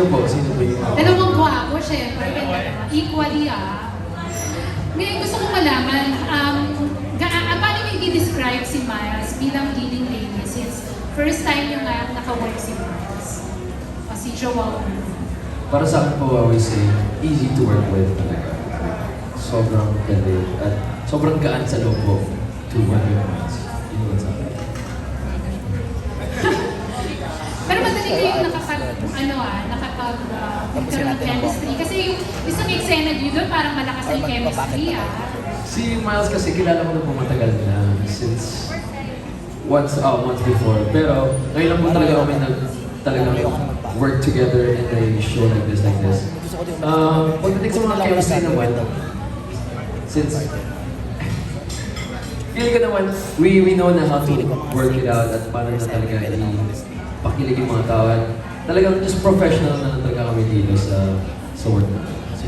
Sino po? Sino po yung mga... Dalawang gwapo, syempre. Equally, ah. Ngayon, gusto ko malaman, um, ga- ah, paano niyo i-describe si Miles bilang leading lady since first time niyo nga naka-work si Miles? O si Joao. Para sa akin po, I always say, easy to work with talaga. Sobrang galing at sobrang gaan sa loob po to work with friends. Yun yung sa akin. Pero madali kayong nakapag, ano ah, nakapag, uh, chemistry. Kasi yung isang eksena niyo doon, parang malakas yung chemistry ah. Si Miles kasi kilala ko na po matagal na since once oh, once before. Pero ngayon lang po talaga kami nag talagang work together in a show like this, like this. Um, pagdating sa mga chemistry naman, since feeling ko naman, we, we know na how to work it out at paano na talaga i-pakilig yung mga tao. At talagang just professional na lang talaga kami dito sa sa work namin. So.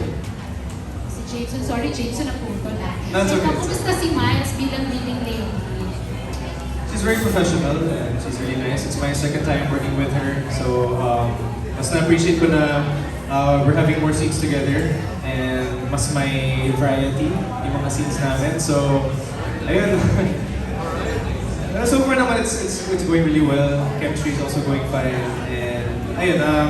Si Jason, sorry Jason, naputol ah. That's okay. Kumusta si Miles bilang leading lady? She's very professional and she's really nice. It's my second time working with her. So, um, mas na-appreciate ko na uh, we're having more scenes together and mas may variety yung mga scenes namin. So, ayun. Uh, so far naman, it's, it's, it's going really well. Chemistry is also going fine. Ayun, um,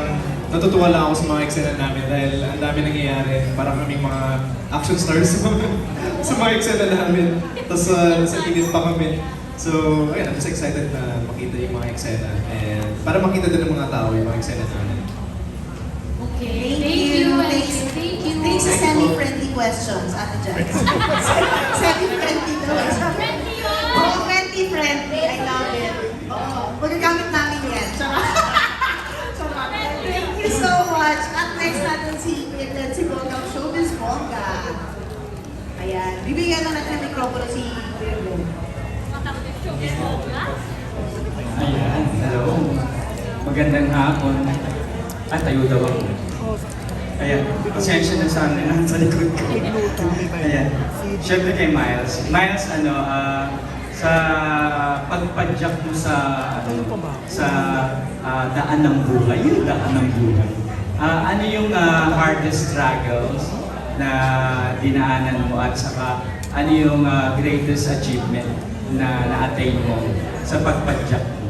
natutuwa lang ako sa mga eksena namin dahil ang dami nangyayari. Parang kaming mga action stars sa mga eksena namin. Tapos uh, nasa init pa kami. So, ayun, I'm just excited na makita yung mga eksena. And para makita din ng mga tao yung mga eksena namin. Okay, Thank thank you. you. Thanks. Thank you. Thanks sa semi-friendly questions, Ate Jan. semi-friendly daw. Friendly yun! Oo, friendly-friendly. I love it. Oo, magagamit namin yan. Charot. Charot. Thank you so much. At next natin si Pinlan si Bonggang Showbiz Bongga. Ayan. Bibigyan na natin ng mikropono si Pinlan. Ayan, hello. Magandang hapon. Ah, tayo daw ako. Ayan, pasensya na sa amin, nasa likod ko. Ayan, syempre kay Miles. Miles, ano, ah, sa pagpadyak mo sa, ano, sa ah, daan ng buhay, yung daan ng buhay. Ah, ano yung ah, hardest struggles na dinaanan mo at saka ano yung ah, greatest achievement na na-attain mo sa pagpadyak mo?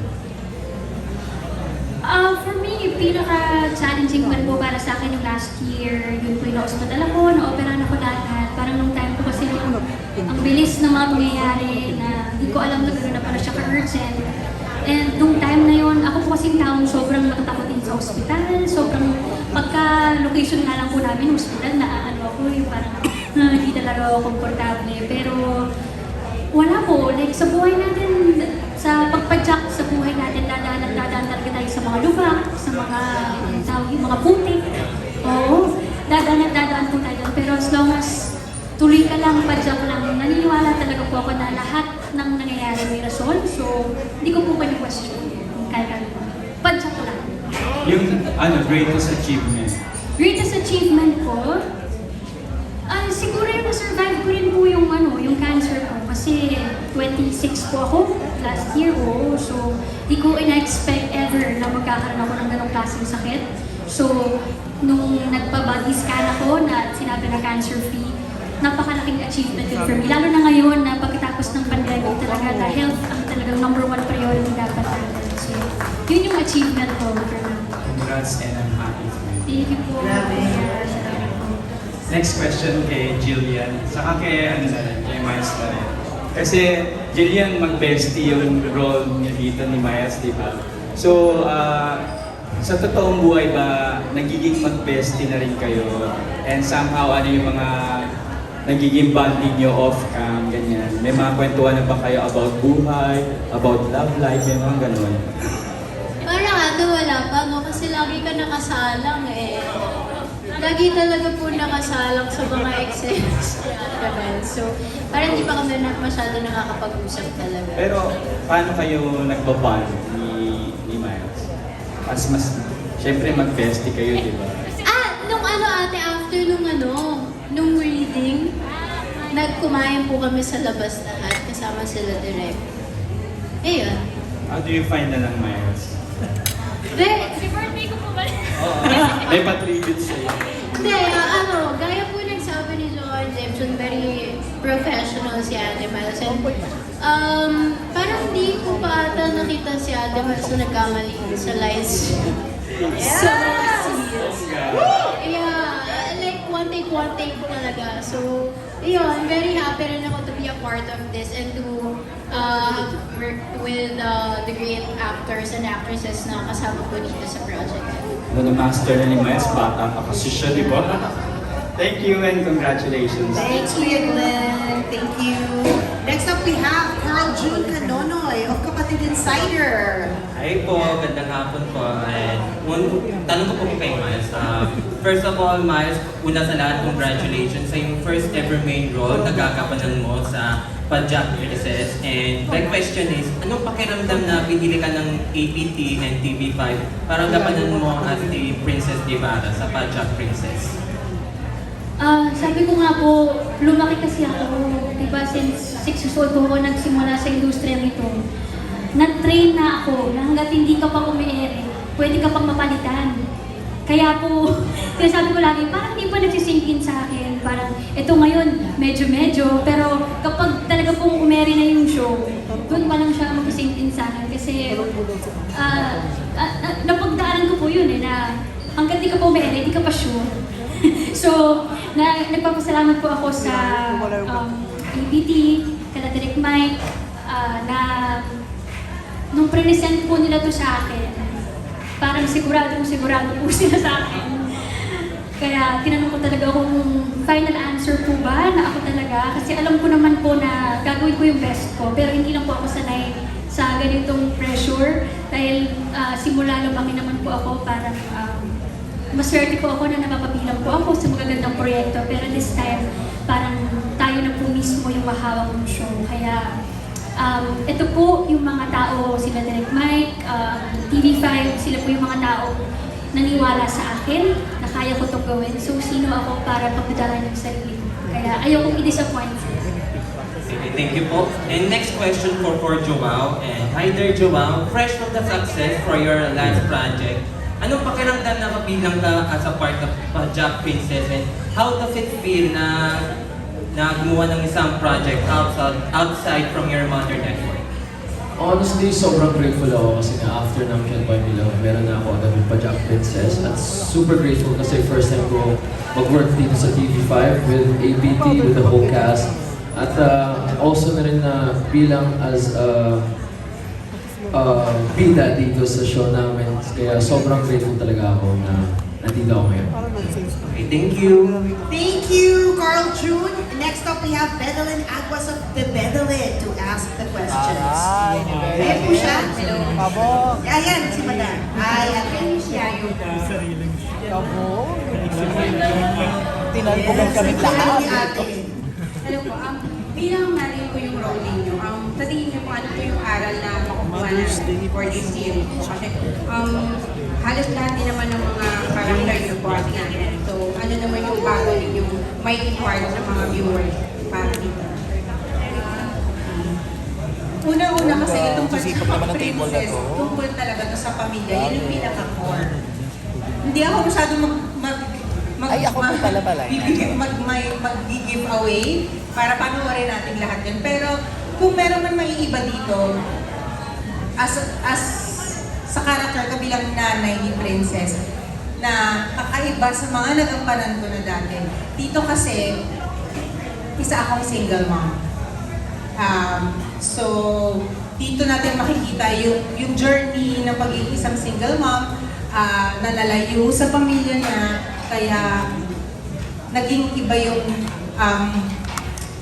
Uh, for me, yung pinaka-challenging man po para sa akin yung last year, yun po yung na-hospital ako, na-operahan ako lahat. Parang nung time ko kasi yung, ang bilis ng mga pangyayari na hindi ko alam na gano'n na pala siya ka-urgent. And nung time na yun, ako po kasing taong sobrang nakatakotin sa ospital, sobrang pagka-location nga lang po namin, hospital, na ano ako, yung parang na hindi talaga ako komportable. Pero wala po, like sa buhay natin, sa pagpadyak sa buhay natin, dadaan at dadaan talaga tayo sa mga lubak, sa mga ang tawag mga putik. Oo, dadaan at dadaan po tayo. Pero as long as tuloy ka lang, padyak lang, naniniwala talaga po ako na lahat ng nangyayari may rason. So, hindi ko po pwede question. Kaya kaya padyak lang. Yung ano, greatest achievement. Greatest achievement ko, ah siguro yung na-survive ko rin po yung ano, yung cancer ko. Kasi 26 po ako last year, oo. So, di ko ina-expect ever na magkakaroon ako ng ganong klaseng sakit. So, nung nagpa-body scan ako na sinabi na cancer-free, napakalaking achievement yun for me. Lalo na ngayon na pagkatapos ng pandemic talaga, na health ang talagang number one priority dapat natin. So, yun yung achievement ko for me. Congrats and I'm happy for you. Thank you po. Grabe. Next question kay Jillian. Saka kay, ano na rin, kay Miles na rin. Kasi Jillian mag-bestie yung role niya dito ni Miles, di ba? So, ah, sa totoong buhay ba, nagiging mag-bestie na rin kayo? And somehow, ano yung mga nagiging bonding nyo off-cam, ganyan? May mga kwentuhan na ba kayo about buhay, about love life, yung mga ganun? Parang ano, wala pa, no? Kasi lagi ka nakasalang eh. Lagi talaga po nakasalang sa mga exes. So, parang hindi pa kami na masyado nakakapag-usap talaga. Pero paano kayo nagbabond ni, ni Miles? Mas mas, syempre mag-bestie kayo, di ba? Ah, nung ano ate, after nung ano, nung reading, nagkumain po kami sa labas lahat, kasama sila direct. Ayun. How do you find na lang Miles? Very, Ko po May patribute sa'yo. Hindi, ano, gaya po ng sabi ni Joan Jameson, very professional si Ate Miles. And, um, parang hindi ko pa ata nakita si Ate Miles na nagkamali sa lines. So, yeah, like one take, one take talaga. So, yun, I'm very happy rin ako to be a part of this and to uh, work with uh, the great actors and actresses na kasama ko dito sa project. Ano na master na ni Miles, bata pa kasi siya, di ba? Thank you and congratulations. Thanks, Kuya Glenn. Thank you. Next up, we have Carl June Canonoy of Kapatid Insider. Hi po, gandang hapon po. And un, tanong ko po kay Miles. Uh, first of all, Miles, una sa lahat, congratulations sa yung first ever main role na gagampanan mo sa Pajak Princess. And my question is, anong pakiramdam na pinili ka ng APT and TV5 para gampanan mo as the Princess Divara sa Pajak Princess? Ah, sabi ko nga po, lumaki kasi ako, di ba, since 6 years old ako nagsimula sa industriya nito. Na-train na ako na hanggat hindi ka pa umiere, pwede ka pang mapalitan. Kaya po, kaya sabi ko lagi, parang hindi pa nagsisink in sa akin. Parang, ito ngayon, medyo-medyo. Pero kapag talaga pong umere na yung show, doon pa lang siya mag-sink in sa akin. Kasi, ah, ah, napagdaanan ko po yun eh, na hanggat di ka pa umere, di ka pa sure. so, na, nagpapasalamat po ako sa um, nung present po nila to sa akin, parang siguradong sigurado po sila sa akin. Kaya tinanong ko talaga kung final answer po ba na ako talaga. Kasi alam ko naman po na gagawin ko yung best ko. Pero hindi lang po ako sanay sa ganitong pressure. Dahil ah, simula lumaki naman po ako parang um, maswerte po ako na napapabilang po ako sa magagandang proyekto. Pero this time, parang tayo na po mismo yung mahawak ng show. Kaya um, ito po yung mga tao, sila Direct Mike, um, TV5, sila po yung mga tao naniwala sa akin na kaya ko itong gawin. So, sino ako para pagpadalan yung sarili ko. Kaya ayokong i-disappoint sila. Thank you po. And next question for for Joao. And hi there, Joao. Fresh from the success for your last project, anong pakiramdam na mabilang ka as a part of Pajak Princess and how does it feel na na gumawa ng isang project outside outside from your mother network? Honestly, sobrang grateful ako kasi nga after ng Ken Boy Milo, meron na ako yung Pajak Princess. At super grateful kasi first time ko mag-work dito sa TV5 with ABT, with the whole cast. At uh, also na rin na bilang as uh, uh, bida dito sa show namin. Kaya sobrang grateful talaga ako na nandito ako ngayon. Okay, thank you. Thank you, Carl June. Next up, we have Bedelin Aguas of the Bedelin to ask the questions. Ayan po siya. Hello. Ayan, si Madam. Hi, ayan siya. Tinalbogan kami lahat. Hello po, um, bilang natin po yung role ninyo, um, sa tingin niyo po ano po yung aral na makukuha natin for this po? Kasi um, halos lahat din naman ng mga character niyo po at natin. Ano naman yung bago ninyong may impart sa mga viewers para dito? Una-una kasi itong Sisipag naman ang table na to. tungkol talaga to sa pamilya, yun yung pinaka-core. Hindi ako masyado mag, mag, mag, Ay, ako po pala pala. bibigay- mag, may, mag-give away para panoorin natin lahat yun. Pero kung meron man maiiba dito, as, as sa character ka bilang nanay ni Princess, na kakaiba sa mga nagampanan ko na dati. Dito kasi, isa akong single mom. Um, so, dito natin makikita yung, yung journey ng pagiging isang single mom ah, na nalayo sa pamilya niya, kaya naging iba yung um,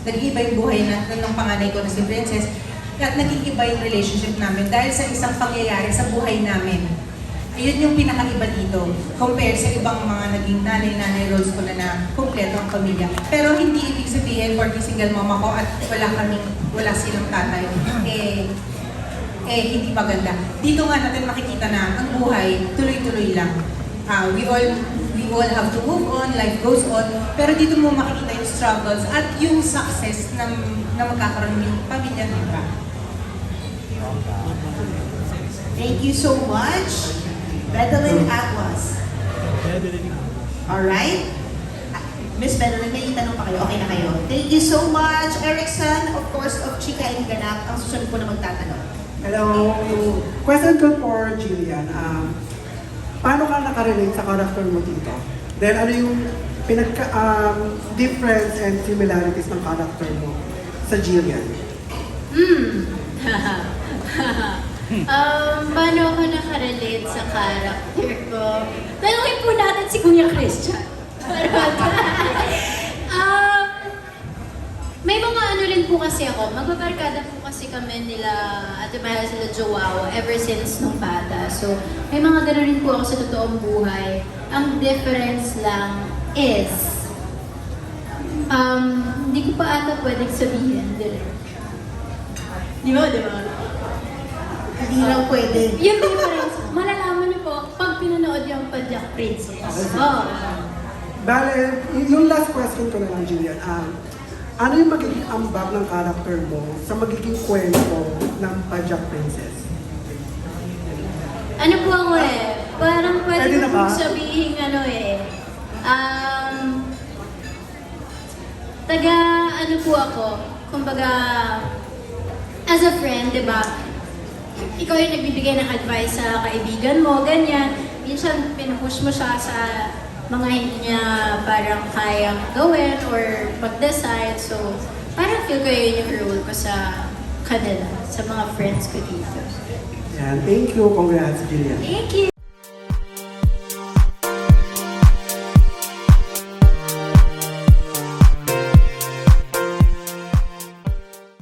naging iba yung buhay na, ng panganay ko na si Princess at naging iba yung relationship namin dahil sa isang pangyayari sa buhay namin. Ayun yung pinakaiba dito compare sa ibang mga naging nanay-nanay roles ko na na kumpleto ang pamilya. Pero hindi ibig sabihin working single mom ako at wala kaming, wala silang tatay. Eh, eh hindi maganda. Dito nga natin makikita na ang buhay tuloy-tuloy lang. Ah, we all we all have to move on, life goes on. Pero dito mo makikita yung struggles at yung success na, na magkakaroon yung pamilya, di ba? Thank you so much. Bedeline Aguas. Alright? Ah, Miss Bedeline, may itanong pa kayo. Okay na kayo. Thank you so much. Erickson, of course, of Chika and Ganap. Ang susunod po na magtatanong. Hello. Question ko for Jillian. Um, paano ka nakarelate sa character mo dito? Then ano yung pinagka, um, difference and similarities ng character mo sa Jillian? Hmm. um, paano ako nakarelate sa character ko? Tanungin po natin si Kuya Christian. Charot. um, may mga ano rin po kasi ako, magbabarkada po kasi kami nila at Maya sila Joao ever since nung bata. So, may mga gano'n rin po ako sa totoong buhay. Ang difference lang is, um, hindi ko pa ata pwedeng sabihin direct. Di ba, di ba? Hindi lang pwede. Yung difference, malalaman niyo po pag pinanood yung Padyak Princess. Oh. Bale, yung last question ko na lang, Jillian. Um, ano yung magiging ambag ng character mo sa magiging kwento ng Pajak Princess? Ano po ako eh, parang pwede Pwede ko na ba? sabihin ano eh, um, taga ano po ako, kumbaga, as a friend, di ba, ikaw yung nagbibigay ng advice sa kaibigan mo, ganyan. Minsan, pinupush mo siya sa mga hindi niya parang kayang gawin or mag-decide. So, parang feel ko yun yung role ko sa kanila, sa mga friends ko dito. Yan. Thank you. Congrats, Jillian. Thank you!